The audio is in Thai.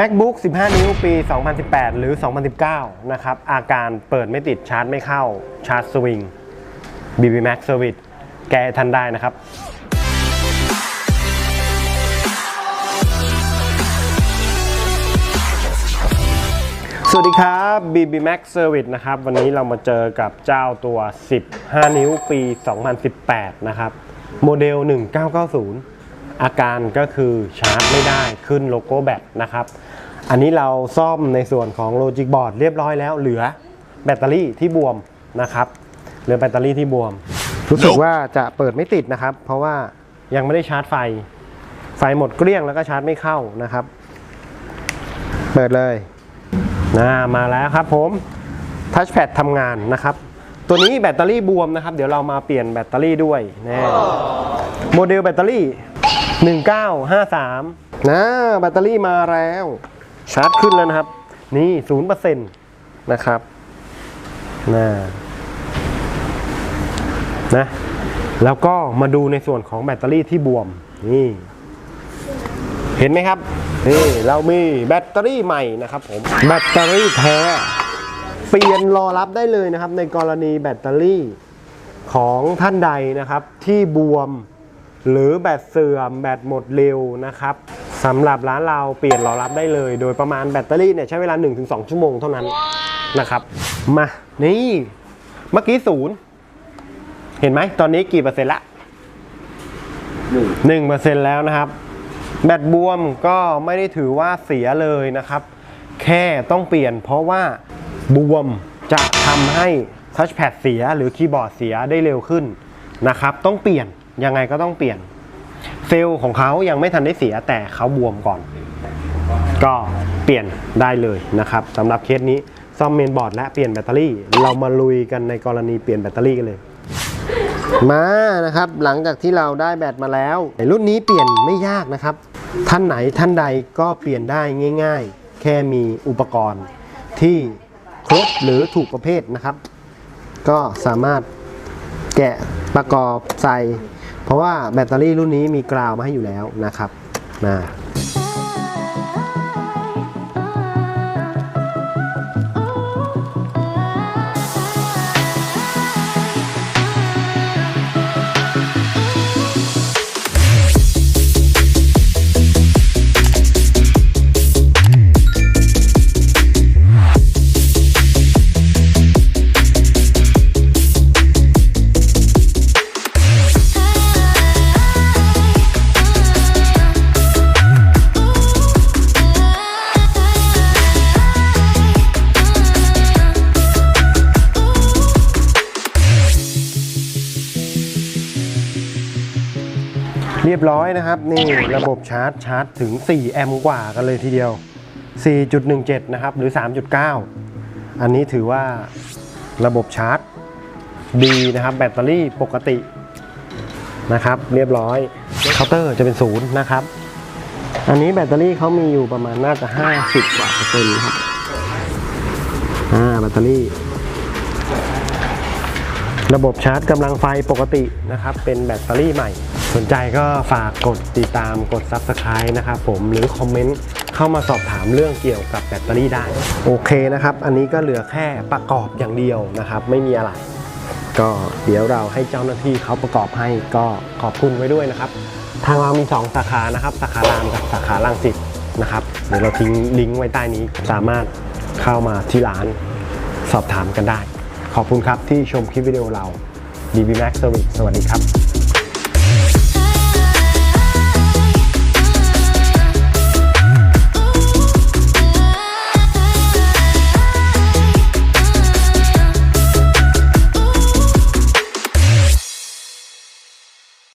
MacBook 15 นิ้วปี 2018 หรือ 2019 นะครับ อาการเปิดไม่ติดชาร์จไม่เข้า ชาร์จสวิง BB Max Service แก้ทันได้นะครับสวัสดีครับ BB Max Service นะครับ วันนี้เรามาเจอกับเจ้าตัว 15 นิ้วปี 2018 นะครับ โมเดล 1990 อาการก็คือชาร์จไม่ได้ขึ้นโลโก้แบตนะครับ อันนี้เราซ่อมในส่วนของ Logic Board เรียบร้อยแล้ว เหลือแบตเตอรี่ที่บวมนะครับเหลือแบตเตอรี่ที่บวม รู้สึกว่าจะเปิดไม่ติดนะครับ เพราะว่ายังไม่ได้ชาร์จไฟ ไฟหมดเกลี้ยงแล้วก็ชาร์จไม่เข้านะครับ เปิดเลยนะมาแล้วครับผมทัชแพดทำงานนะครับ ตัวนี้แบตเตอรี่บวมนะครับ เดี๋ยวเรามาเปลี่ยนแบตเตอรี่ด้วยนะโมเดลแบตเตอรี่ 1953นะแบตเตอรี่มาแล้ว ชาร์จขึ้นแล้วนะครับ นี่0%นะครับนะนะ แล้วก็มาดูในส่วนของแบตเตอรี่ที่บวม นี่ เห็นไหมครับ นี่ เรามีแบตเตอรี่ใหม่นะครับผม แบตเตอรี่แท้ เปลี่ยนรอรับได้เลยนะครับ ในกรณีแบตเตอรี่ของท่านใดนะครับที่บวม หรือแบตเสื่อมแบตหมดเร็วนะครับ สำหรับร้านเราเปลี่ยนรอรับได้เลย โดยประมาณแบตเตอรี่เนี่ยใช้เวลา 1-2 ชั่วโมงเท่านั้นนะครับ มา นี่ เมื่อกี้ศูนย์เห็นไหม ตอนนี้กี่เปอร์เซ็นต์ละหนึ่งเปอร์เซ็นต์แล้วนะครับ แบตบวมก็ไม่ได้ถือว่าเสียเลยนะครับ แค่ต้องเปลี่ยนเพราะว่าบวมจะทำให้ทัชแพดเสียหรือคีย์บอร์ดเสียได้เร็วขึ้นนะครับ ต้องเปลี่ยนยังไงก็ต้องเปลี่ยน เซลล์ของเขายังไม่ทันได้เสียแต่เขาบวมก่อน ก็เปลี่ยนได้เลยนะครับสำหรับเคสนี้ซ่อมเมนบอร์ดและเปลี่ยนแบตเตอรี่ เรามาลุยกันในกรณีเปลี่ยนแบตเตอรี่กันเลย มานะครับหลังจากที่เราได้แบตมาแล้วรุ่นนี้เปลี่ยนไม่ยากนะครับ ท่านไหนท่านใดก็เปลี่ยนได้ง่าย ๆ แค่มีอุปกรณ์ที่ครบหรือถูกประเภทนะครับ ก็สามารถแกะประกอบใส่ เพราะว่าแบตเตอรี่รุ่นนี้มีกราวมาให้อยู่แล้วนะครับนะ เรียบร้อยนะครับ นี่ระบบชาร์จชาร์จถึง 4 แอมป์กว่ากันเลยทีเดียว 4.17 นะครับ หรือ 3.9 อันนี้ถือว่าระบบชาร์จดีนะครับ แบตเตอรี่ปกตินะครับ เรียบร้อยเคาน์เตอร์จะเป็นศูนย์นะครับ อันนี้แบตเตอรี่เขามีอยู่ประมาณน่าจะ 50กว่าเปอร์เซ็นต์ครับอ่าแบตเตอรี่ ระบบชาร์จกำลังไฟปกตินะครับ เป็นแบตเตอรี่ใหม่ สนใจก็ฝากกดติดตามกด Subscribe นะครับผมหรือคอมเมนต์เข้ามาสอบถามเรื่องเกี่ยวกับแบตเตอรี่ได้ โอเคนะครับ อันนี้ก็เหลือแค่ประกอบอย่างเดียวนะครับ ไม่มีอะไร ก็เดี๋ยวเราให้เจ้าหน้าที่เขาประกอบให้ก็ขอบคุณไว้ด้วยนะครับ ทางเรามี 2 สาขานะครับ สาขารามกับสาขาลังสิตนะครับเดี๋ยวเราทิ้งลิงก์ไว้ใต้นี้สามารถเข้ามาที่ร้านสอบถามกันได้ ขอบคุณครับที่ชมคลิปวิดีโอเรา DB Max Service สวัสดีครับ